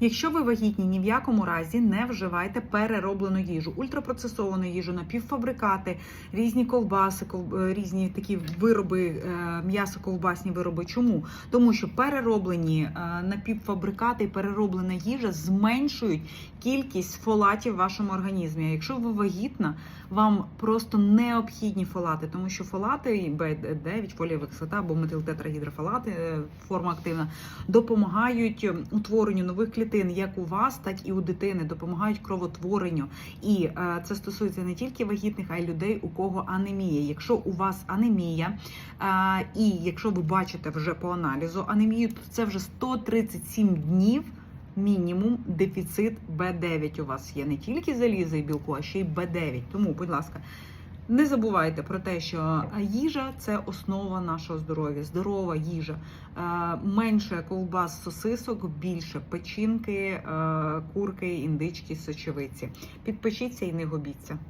Якщо ви вагітні, ні в якому разі не вживайте перероблену їжу, ультрапроцесовану їжу, напівфабрикати, різні ковбаси, ков- е, різні такі вироби, е, м'ясо-ковбасні вироби. Чому? Тому що перероблені е, напівфабрикати і перероблена їжа зменшують кількість фолатів в вашому організмі. А якщо ви вагітна, вам просто необхідні фолати, тому що фолати Б9, фолієва кислота або метилтетрагідрофолати, форма активна, допомагають утворенню нових клітин, як у вас, так і у дитини, допомагають кровотворенню. І е, це стосується не тільки вагітних, а й людей, у кого анемія. Якщо у вас анемія, е, і якщо ви бачите вже по аналізу анемію, то це вже 137 днів. Мінімум дефіцит Б9 у вас є не тільки заліза і білку, а ще й Б9. Тому, будь ласка, не забувайте про те, що їжа це основа нашого здоров'я, здорова їжа. Е, Менше ковбас, сосисок, більше печінки, е, курки, індички, сочевиці. Підпишіться і не губіться.